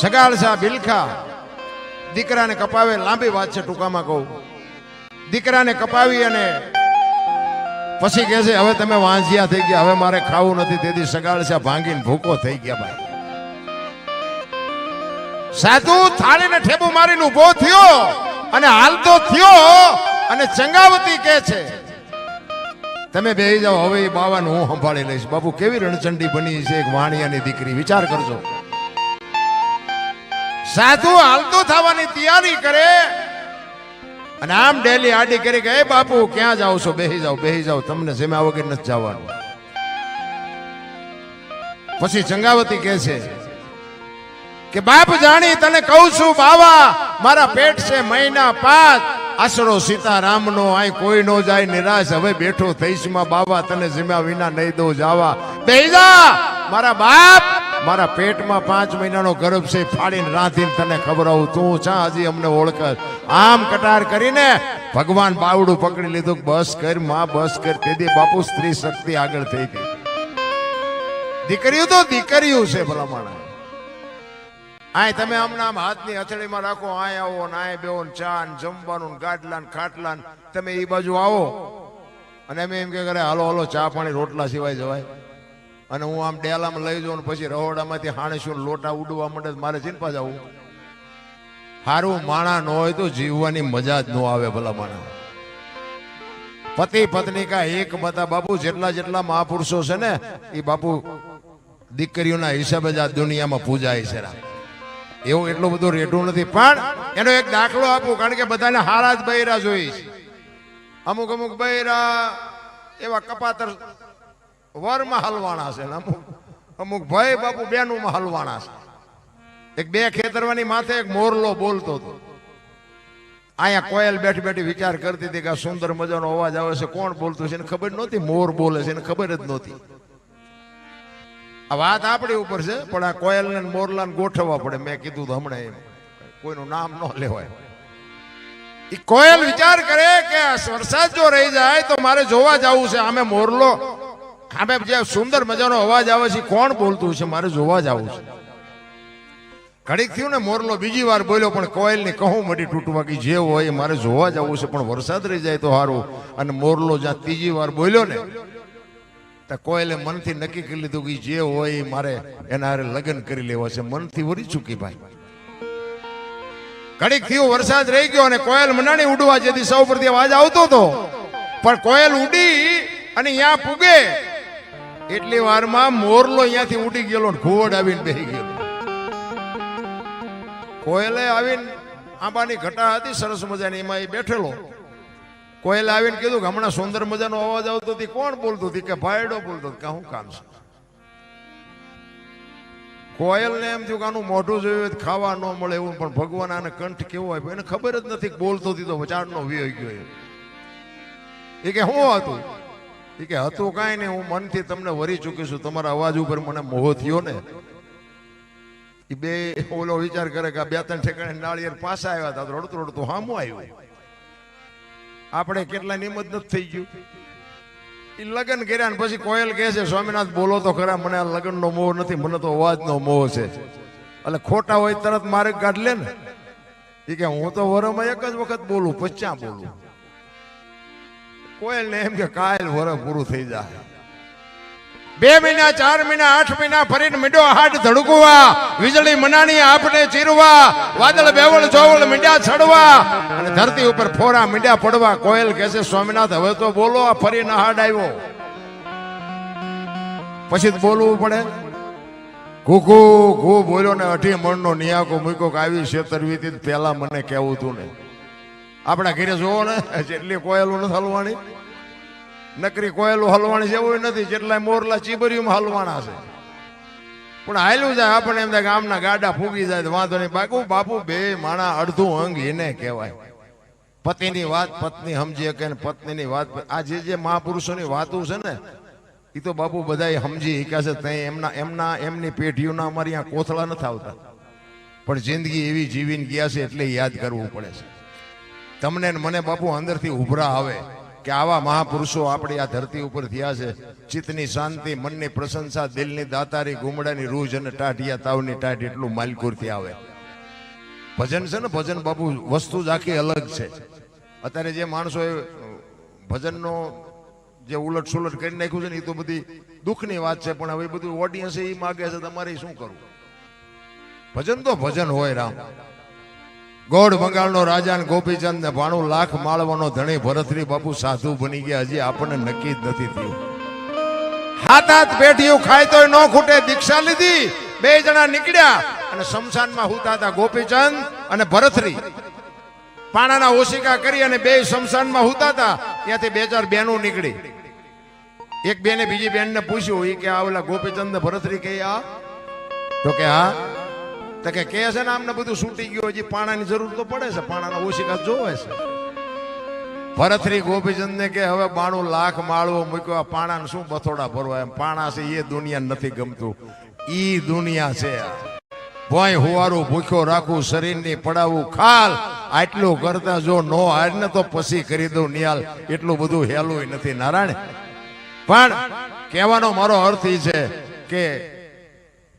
સગાળસા બિલખા. દીકરાને કપાવે લાંબી વાત છે ટૂંકામાં કહું. દીકરાને કપાવી અને પછી કહે છે, હવે તમે વાંઝિયા થઈ ગયા, હવે મારે ખાવું નથી. તેથી સગાળસા ભાંગીને ભૂકો થઈ ગયા ભાઈ. સાધુ થાળીને ઠેબુ મારીને ઊભો થયો અને હાલતો થયો અને ચંગાવતી કે છે, તમે બે જાઓ, હવે બાવાને હું સંભાળી લઈશ. બાપુ કેવી રણચંડી બની છે એક વાણિયાની દીકરી, વિચાર કરજો. સાધુ હાલતું થવાની તૈયારી કરે. અને આમ ડેલી આડી કરી કે બાપુ, ક્યાં જાવ છો? બેહી જાઓ, બેહી જાવ તમને જેમાં વગર નથી જવાનું. પછી ચંગાવતી કહે છે કે, બાપ જાણી, તને કહું છું, બાવા, મારા પેટ છે મહિના પાંચ આશરો સીતારામનો, આય કોઈ નો જાય, નિરાશ. હવે બેઠો થઈશમાં, બાવા, તને જીમ્યા વિના નહીં દો, જાવા. બેહી જા, મારા બાપ મારા પેટમાં પાંચ મહિનાનો ગર્ભ છે, ફાડીને રાંધીને તને ખબર આવું તું ચા હજી અમને ઓળખ. આમ કટાર કરીને ભગવાન બાવડું પકડી લીધું. બસ કર, માં, બસ કર. તેથી બાપુ સ્ત્રી શક્તિ આગળ થઈ ગઈ. દીકરીઓ તો દીકરીઓ છે ભલા માણસ આય તમે હમણાં આમ હાથની હથેળીમાં રાખો, આય આવો ને આય બેવો ને ચા ને જમવાનું ને ગાટલા ને ખાટલા તમે એ બાજુ આવો. અને અમે એમ કે કરે હાલો હાલો, ચા પાણી રોટલા સિવાય જવાય. અને હું આમ ડેલામાં લઈ જાઉં પછી રહોડામાંથી હાણેશું લોટા ઉડવા માંડે મારે પાછા જવું સારું માણા ન હોય તો જીવવાની મજા જ ન આવે ભલા માણા. પતિ પત્ની કા એક બધા બાપુ જેટલા જેટલા મહાપુરુષો છે ને એ બાપુ દીકરીઓના હિસાબે જ આ દુનિયામાં પૂજાય છે એવું એટલું બધું રેટું નથી. પણ એનો એક દાખલો આપું, કારણ કે બધાને હારા જ બૈરા જોઈ અમુક અમુક બૈરા એવા કપાતર વરમાં હલવાણા છે ને અમુક અમુક ભાઈ બાપુ બેનુંમાં હલવાણા છે. એક બે ખેતરવાની માથે એક મોરલો બોલતો હતો. અહીંયા કોયલ બેઠી બેઠી વિચાર કરતી હતી કે આ સુંદર મજાનો અવાજ આવે છે, કોણ બોલતું છે એને ખબર નહોતી, મોર બોલે છે, એને ખબર જ નહોતી. આ વાત આપણી ઉપર છે, પણ આ કોયલ ને મોરલા ગોઠવવા પડે. મેં કીધું હમણાં એમ, કોઈનું નામ ન લેવાય. એ કોયલ વિચાર કરે કે વરસાદ જો રહી જાય તો મારે જોવા જવું છે. આમે મોરલો આમે જે સુંદર મજાનો અવાજ આવે છે, કોણ બોલતું છે? મારે જોવા જવું છે. ઘડીક થયું ને મોરલો બીજી વાર બોલ્યો, પણ કોયલની કહું મટી તૂટવા કે જે હોય મારે જોવા જવું છે, પણ વરસાદ રહી જાય તો સારું અને મોરલો જ્યાં ત્રીજી વાર બોલ્યો ને તો કોયલે મનથી નક્કી કરી લીધું કે જે હોય મારે એના હારે લગ્ન કરી લેવા છે. મનથી વરી ચૂકી ભાઈ. ઘડીક થયું વરસાદ રહી ગયો અને કોયલ મનાણી ઉડવા જેથી સૌ પરથી અવાજ આવતો હતો. પણ કોયલ ઉડી અને અહીંયા પૂગે. એટલી વારમાં મોરલો અહીંયાથી ઉડી ગયેલો ઘોડ આવીને બેસી ગયેલો. કોયલે આવીને આંબાની ઘટા હતી, સરસ મજાની, એમાં એ બેઠેલો. કોયલે આવીને કીધું કે હમણાં સુંદર મજાનો અવાજ આવતો હતી, કોણ બોલતું હતી? કે ભાઈડો બોલતો કે શું કામ છે? કોયલને એમ થયું કે આનું મોઢું જોયું ખાવા ન મળે એવું, પણ ભગવાન આને કંઠ કેવો હોય એને ખબર જ નથી બોલતો હતી તો વચાડનો વ્યય ગયો. એ કે શું હતું? કે, હતું કાંઈ નહીં, હું મનથી તમને વરી ચૂકી છું. તમારા અવાજ ઉપર મને મોહ થયો ને. એ બે ઓલો વિચાર કરે કે બે ત્રણ ઠેકાણે નાળિયેર પાછા આવ્યા હતા રડતું રડતું હામું આવ્યું. આપણે કેટલા નિમત નથી થઈ ગયું. એ લગ્ન કર્યા ને પછી કોયલ કહે છે, સ્વામિનાથ, બોલો તો ખરા, મને આ લગ્નનો મોહ નથી, મને તો અવાજનો મોહ છે. એટલે ખોટા હોય તરત મારે કાઢ લે ને. એ કે, હું તો વરમાં એક જ વખત બોલું, પચ્ચા બોલું. કોયલ ને એમ કે કાયલ વર પૂરું થઈ જાય. બે મહિના, ચાર મહિના, આઠ મહિના ફરીને મીંડો હાડ ધડકવા, વીજળી મનાણી આપને ચીરવા, વાદળ, બેવળ, ચોવળ મીંડા છડવા અને ધરતી ઉપર ફોરા મીંડા પડવા. કોયલ કહે છે, સ્વામિનાથ, હવે તો બોલો, આ ફરીને હાડ આવ્યો. પછી બોલવું પડે. ઘૂઘુ, ઘૂ બોલ્યો ને અઢી મણનો નિયાકો મૂક્યો કે આવી છેતરવી હતી પહેલા મને કહેવું તું ને. આપણા ઘરે જોવો ને, જેટલી કોયલું નથી હલવાની નકરી કોયલું હલવાણી જેવું નથી, જેટલા મોરલા ચીબરીઓમાં હલવાણા છે. પણ હાલ્યું જાય આપણે એમ થાય ગામના ગાડા ફૂગી જાય વાંધો નહીં. બાપુ બાપુ બે માણા અડધું અંગ એને કહેવાય. પતિની વાત પત્ની સમજી શકે ને પત્નીની વાત આ જે જે મહાપુરુષોની વાતો છે ને એ તો બાપુ બધા સમજી શક્યા છે. ત્યાં એમના એમના, એમની પેઢીઓના અમારી અહીંયા કોથળા નથી આવતા. પણ જિંદગી એવી જીવીને ગયા છે એટલે યાદ કરવું પડે છે. તમને મને બાપુ અંદરથી ઉભરા આવે કે આવા મહાપુરુષો આપણી આ ધરતી ઉપર થયા છે. ચિત્તની શાંતિ, મનની પ્રશંસા, દિલની દાતારી, ગુમડાની રૂજ અને ટાઢિયા તાવની ટાઢ એટલું માલકુરથી આવે. ભજન છે ને, ભજન બાપુ, વસ્તુ જ આખી અલગ છે. અત્યારે જે માણસો ભજનનો જે ઉલટ સુલટ કરી નાખ્યું છે ને, એ તો બધી દુઃખની વાત છે, પણ હવે બધું ઓડિયન્સ એ માગે છે, તમારે શું કરવું? ભજન તો ભજન હોય રામ. ગોળ બંગાળનો રાજા ને ગોપીચંદ ને ભાણું લાખ માળવાનો ધણી ભરતરી બાપુ સાધુ બની ગયા. હજી આપણને નક્કી જ નથી થયું. હાથ હાથ પેઢીઓ ખાય તોય ન ખૂટે. દીક્ષા લીધી. બે જણા નીકળ્યા અને શમશાનમાં હુતા હતા ગોપીચંદ અને ભરતરી. પાણાના ઓશિકા કરી અને બે શમશાનમાં હુતા હતા. ત્યાંથી બે ચાર બહેનો નીકળી. એક બેને બીજી બેનને પૂછ્યું એ કે આ ઓલા ગોપીચંદ ભરતરી કે આ? તો કે, હા. તો કે કે છે ને, આમને બધું છૂટી ગયું હજી પાણાની જરૂર તો પડે છે, પાણાના ઓશિકા જોવે છે. ભરતરી ગોપીચંદ ને કે હવે બાણું લાખ માળવો મૂક્યો, આ પાણાને શું બથોડા ભરવા? એમ પાણા છે, એ દુનિયા નથી ગમતું. ઈ દુનિયા છે. ભોંય હુવારું ભૂખ્યો રાખું શરીરની પડાવું ખાલ. આટલું કરતા જો નો હાર ને તો પછી કરી દઉં નિયાલ એટલું બધું હેલું નથી. નારાયણ, પણ કહેવાનો મારો અર્થ એ છે કે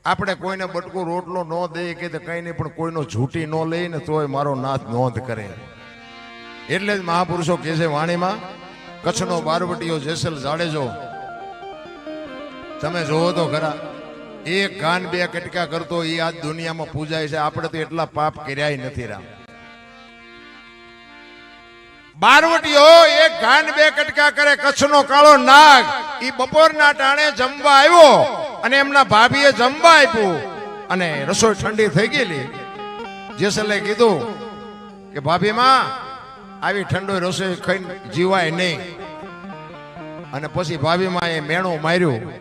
આપણે કોઈને બટકું રોટલો ન દઈએ કે કઈ નહીં, પણ કોઈનો ઝૂંટી ન લઈએ ને તોય મારો નાથ નોંધ કરે. એટલે જ મહાપુરુષો કહે છે વાણીમાં, કચ્છનો બારવટીઓ જેસલ જાડેજો, તમે જોવો તો ખરા, એક ગાન બે કટકા કરતો એ આજ દુનિયામાં પૂજાય છે, આપણે તો એટલા પાપ કર્યાય નથી રામ. બારવટીઓ એક ગાન બે કટકા કરે, કચ્છનો કાળો નાગ એ બપોરના ટાણે જમવા આવ્યો અને એમના ભાભીએ જમવા આપ્યું. અને રસોઈ ઠંડી થઈ ગયેલી. જેસલે કીધું કે, ભાભી માં, આવી ઠંડો રસોઈ ખાઈને જીવાય નહીં. અને પછી ભાભી માં એ મેણું માર્યું.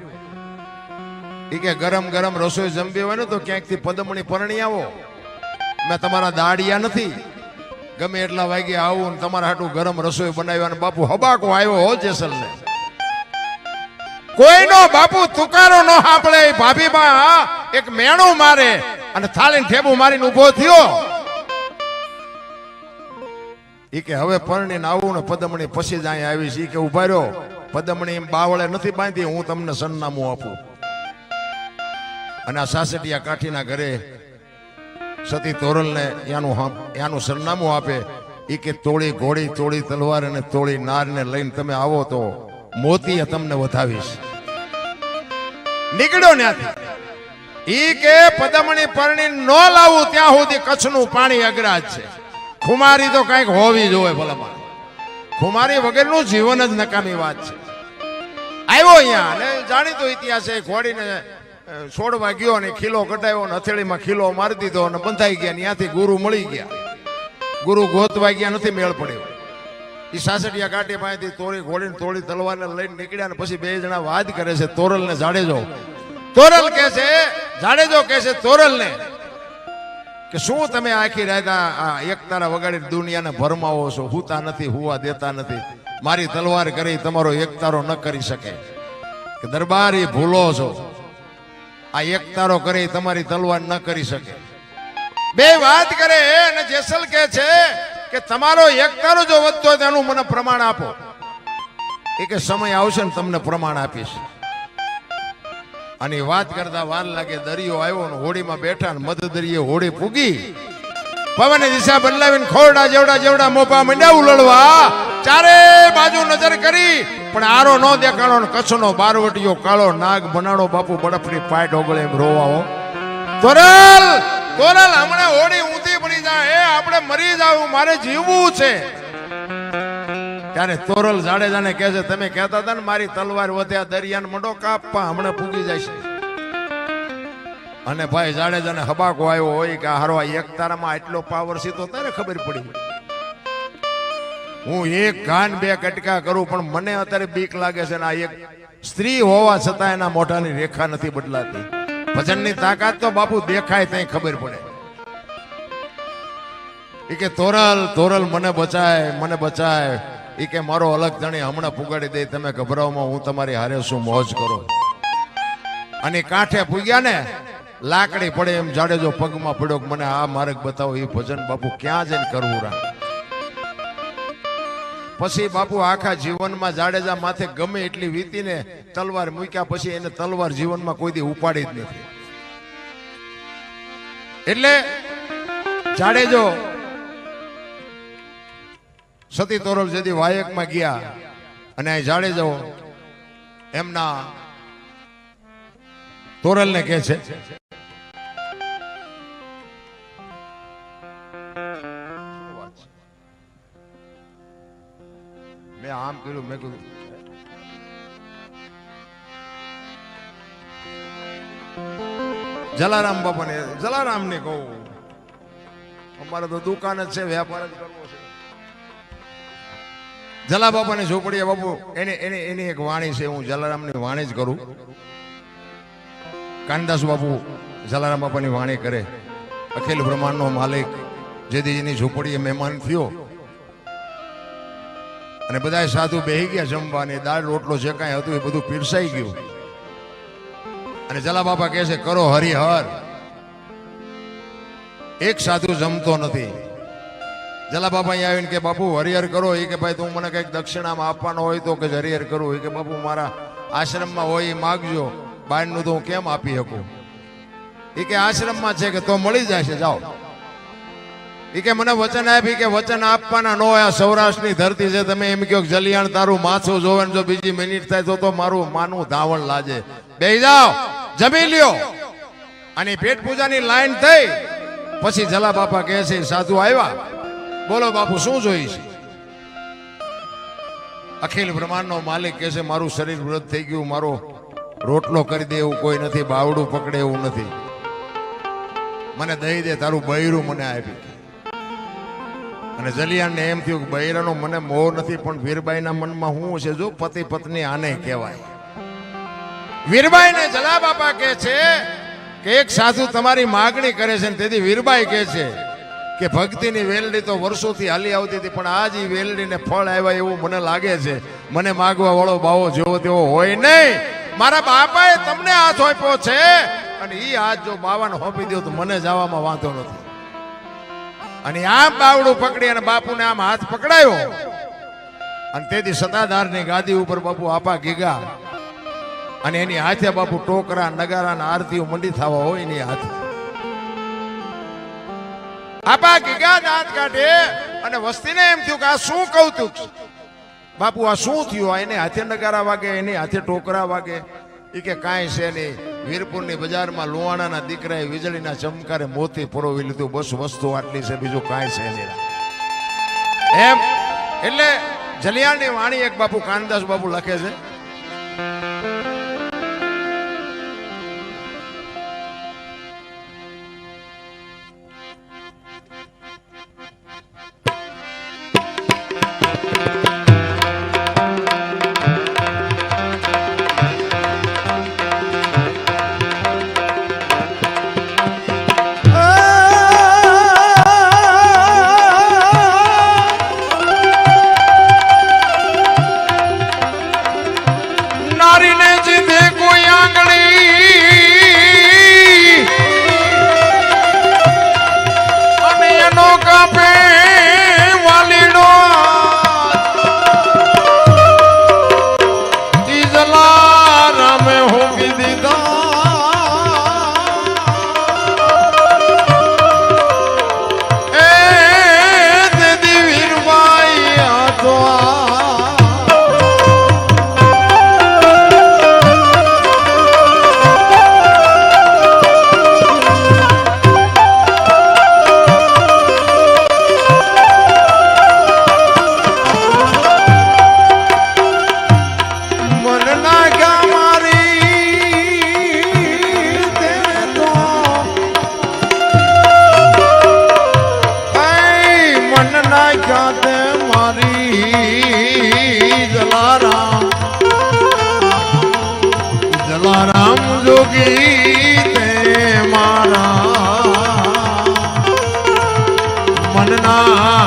એ કે, ગરમ ગરમ રસોઈ જમવી હોય ને તો ક્યાંકથી પદમણી પરણી આવો. મેં તમારા દાડિયા નથી. ગમે એટલા વાગે આવું તમારા હાટું ગરમ રસોઈ બનાવ્યું અને બાપુ હબાકો આવ્યો હો જેસલ ને કોઈનો બાપુ તુકારો ન સાંભળે એ ભાભી એક મેણું મારે અને થાળીને ઠેબુ મારીને ઊભો થયો. ઈ કે હવે પરણીને આવું ને પદમણી પછી જ અહીંયા આવીશ. એ કે ઊભા રહ્યો પદમણી બાવળે નથી બાંધી, હું તમને સરનામું આપું. અને આ સાસટિયા કાઠીના ઘરે સતી તોરલને એનું એનું સરનામું આપે. એ કે તોળી ઘોડી, તોળી તલવાર અને તોળી નારને લઈને તમે આવો તો મોતીએ તમને વધાવીશ. નીકળ્યો ત્યાંથી. ઈ કે પદમણી પરણી ન લાવું ત્યાં સુધી કચ્છનું પાણી અગ્રાજ છે. ખુમારી તો કંઈક હોવી જોવે ભલામાં ખુમારી વગરનું જીવન જ નકામી વાત છે. આવ્યો અહીંયા, અને જાણીતો ઇતિહાસ એ ઘોડીને છોડવા ગયો અને ખીલો કટાયો ને હથેળીમાં ખીલો મારી દીધો અને બંધાઈ ગયા ત્યાંથી ગુરુ મળી ગયા. ગુરુ ગોતવા ગયા, નથી મેળ પડ્યો. એ સાસડિયા કાઢી પાસેથી તોરી ઘોડીને તોડી તલવારને લઈને નીકળ્યા ને પછી બે જણા વાત કરે છે તોરલ ને જાડેજો. તોરલ કે છે, જાડેજો કે છે તોરલ ને કે શું તમે આખી રાત આ આ એક તારા વગાડી દુનિયાને ભરમાવો છો? હુતા નથી, હુવા દેતા નથી. મારી તલવાર કરી, તમારો એક તારો ન કરી શકે. કે દરબાર ભૂલો છો. આ એકતારો કરી, તમારી તલવાર ન કરી શકે. બે વાત કરે, અને જેસલ કે છે કે તમારો એકતારો જો વધતો હોય તેનું મને પ્રમાણ આપો. એ કે સમય આવશે ને તમને પ્રમાણ આપીશ. અને વાત કરતા વાર લાગે, દરિયો આવ્યો ને હોડીમાં બેઠા ને મધ દરિયે હોડી પૂગી પવન દિશા બદલાવીને ખોરડા જેવડા જેવડા મોપા મંડ્યા ઉલળવા. ચારે બાજુ નજર કરી, પણ આરો ન દેખાણો ને કચ્છનો બારવટીયો કાળો નાગ બનાડો બાપુ બરફની પાય ઢોગળે એમ રોવાઓ તોરલ તોરલ, હમણાં હોડી જાય એ આપણે મરી જાવું, મારે જીવવું છે. ત્યારે તોરલ જાડેજાને કહે છે, તમે કહેતા હતા ને, મારી તલવાર વધ્યા, દરિયાને મંડો કાપવા હમણાં પૂગી છે. અને ભાઈ જાડેજાને હબાકો આવ્યો હોય કે હારો આ એક તારામાં આટલો પાવર છે, તો તારે ખબર પડી હું એક કાન બે કટકા કરું, પણ મને અત્યારે બીક લાગે છે ને, આ એક સ્ત્રી હોવા છતાં એના મોઢાની રેખા નથી બદલાતી. ભજનની તાકાત તો બાપુ દેખાય, ત્યાં ખબર પડે. ઈ કે તોરલ તોરલ મને બચાય મને બચાય. એ કે મારો અલગ જાણી હમણાં પુગાડી દે, તમે ગભરાવમાં હું તમારી હારે શું મોજ કરો? અને કાંઠે પૂગ્યા ને, લાકડી પડે એમ જાડેજો પગમાં પડ્યો મને આ માર્ગ બતાવો એ ભજન બાપુ ક્યાં જઈને કરવું રા? પછી બાપુ આખા જીવનમાં જાડેજા માથે ગમે એટલી વીતીને તલવાર મૂક્યા પછી એને તલવાર જીવનમાં કોઈ દી ઉપાડી જ નથી. એટલે જાડેજો સતી તોરલ જેથી વાયકમાં ગયા અને આ જાડેજો એમના તોરલને કહે છે, મેં આમ કર્યું, મેં કીધું જલારામ બાપાને જલારામ ને કહું, અમારે તો દુકાન જ છે વેપાર જ કરવો છે. જલા બાપાની ઝોપડીએ બાપુ, એને એને, એની એક વાણી છે, હું જલારામની વાણી જ કરું. કાનદાસ બાપુ જલારામ બાપાની વાણી કરે. અખિલ બ્રહ્માંડનો માલિક જેથી એની ઝૂંપડીએ મહેમાન થયો. અને બધા સાધુ બેહી ગયા જમવાની, દાળ, રોટલો જે કાંઈ હતું એ બધું પીરસાઈ ગયું. અને જલા બાપા કહે છે, કરો હરિહર. એક સાધુ જમતો નથી. જલા બાપા અહીંયા આવીને કે, બાપુ, હરિહર કરો. એ કે, ભાઈ, તું મને કંઈક દક્ષિણામાં આપવાનો હોય તો કે હરિહર કરું. એ કે, બાપુ, મારા આશ્રમમાં હોય એ માગજો. બહારનું તો હું કેમ આપી શકું? એ કે, આશ્રમમાં છે કે તો મળી જશે, જાઓ. એ કે, મને વચન આપી કે વચન આપવાના ન હોય. આ સૌરાષ્ટ્રની ધરતી છે. તમે એમ કહો જલિયાણ, તારું માથું જોવે જો બીજી મિનિટ થાય તો તો મારું માનું ધાવણ લાજે. બે જાઓ, જમી લ્યો. અને પેટ પૂજાની લાઈન થઈ. પછી જલા બાપા કહે છે, સાધુ આવ્યા. બોલો બાપુ, શું જોઈશ અખિલ બ્રહ્માંડનો માલિક કહે છે, મારું શરીર વૃદ્ધ થઈ ગયું, મારો રોટલો કરી દે એવું કોઈ નથી, બાવડું પકડે એવું નથી. મને દઈ દે, તારું બૈરું મને આપી અને જલિયાને એમ થયું કે, બૈરાનો મને મોહ નથી, પણ વીરબાઈના મનમાં શું છે? જો પતિ પત્ની આને કહેવાય. વીરબાઈને જલા બાપા કહે છે કે, એક સાધુ તમારી માગણી કરે છે ને તેથી વીરબાઈ કહે છે કે ભક્તિની વેલડી તો વર્ષોથી હાલી આવતી હતી, પણ આજ ઈ વેલડીને ફળ આવ્યા એવું મને લાગે છે. મને માગવા વાળો બાવો જેવો તેવો હોય નહીં. મારા બાપાએ તમને હાથ આપ્યો છે અને એ હાથ જો બાવાને હોપી દો તો મને જવામાં વાંધો નથી. અને આમ બાવડું પકડી અને બાપુને આમ હાથ પકડાયો. અને તેથી સત્તાધારની ગાદી ઉપર બાપુ આપા ગીગા. અને એની હાથે બાપુ ટોકરા નગારા આરતીઓ મંડી થવા હોય એની હાથે. આપા ગીગા દાંત કાઢે? અને વસ્તીને એમ થયું કે આ શું કૌતુક? બાપુ, આ શું થયું? આ એને હાથે નગારા વાગે, એની હાથે ટોકરા વાગે. એ કે કાંઈ છે નહીં. વીરપુરની બજારમાં લુવાણાના દીકરાએ વીજળીના ચમકારે મોતી પરોવી લીધું. બસ વસ્તુ આટલી છે, બીજું કાંઈ છે નહીં. એમ? એટલે જલિયાણની વાણી એક બાપુ કાનદાસ બાપુ લખે છે.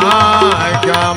નાખ્યા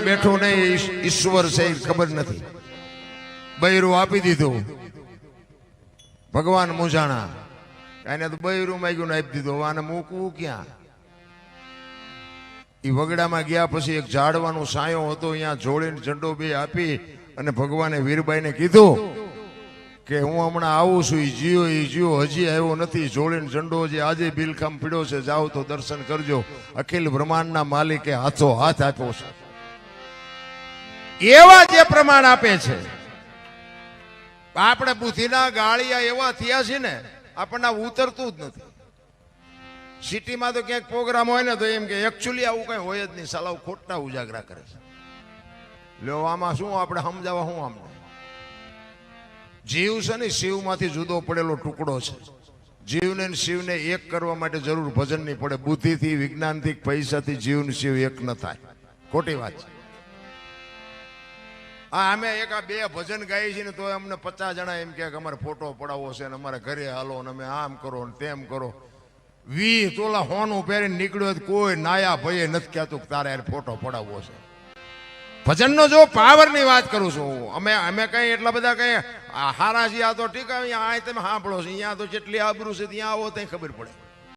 ખબર નથી કે આ બેઠો ને ઈશ્વર છે ખબર નથી. બૈરું આપી દીધું. ભગવાન મુજાણા એને તો બૈરું માગ્યું આપી દીધું. આને મૂકવું ક્યાં? એ વગડામાં ગયા પછી એક ઝાડવાનો સાયો હતો, અહીંયા જોડીને ઝંડો બે આપી અને ભગવાને વીરબાઈને કીધું કે હું હમણાં આવું છું એ જીઓ એ જીઓ હજી આવ્યો નથી. જોડીને ઝંડો જે આજે બિલખામ પીડ્યો છે, જાઓ તો દર્શન કરજો. અખિલ બ્રહ્માંડના માલિકે હાથો હાથ આપ્યો છે. એવા જે પ્રમાણ આપે છે. આપણે બુદ્ધિના ગાળિયા એવા થયા છે ને, આપણને ઉતરતું જ નથી. સિટીમાં તો ક્યાંક પ્રોગ્રામ હોય ને, તો એમ કે એકચ્યુઅલી આવું કઈ હોય જ નહીં. સલાવ ખોટા ઉજાગરા કરે છે. લ્યો આમાં શું આપણે સમજાવવા શું આમને જીવ છે ને, શિવમાંથી જુદો પડેલો ટુકડો છે. જીવને શિવને એક કરવા માટે જરૂર ભજન નહીં પડે. બુદ્ધિથી, વિજ્ઞાનથી, પૈસાથી જીવને શિવ એક ન થાય. ખોટી વાત છે. હા, અમે એક બે ભજન ગાઈએ છીએ ને તો અમને પચાસ જણા એમ કે અમારે ફોટો પડાવવો છે ને અમારે ઘરે હાલો ને અમે આમ કરો ને તેમ કરો. વી તોલા હોનું પહેરીને નીકળ્યો કોઈ નાયા ભયે નથી કહેતું તારે યાર ફોટો પડાવવો છે. ભજનનો જો પાવરની વાત કરું છું હું. અમે અમે કઈ એટલા બધા કઈ, આ હારા છીએ, આ તો ટીકા અહીંયા આ તમે સાંભળો છો, અહીંયા તો જેટલી આબરૂ છે ત્યાં આવો, ત્યાં ખબર પડે.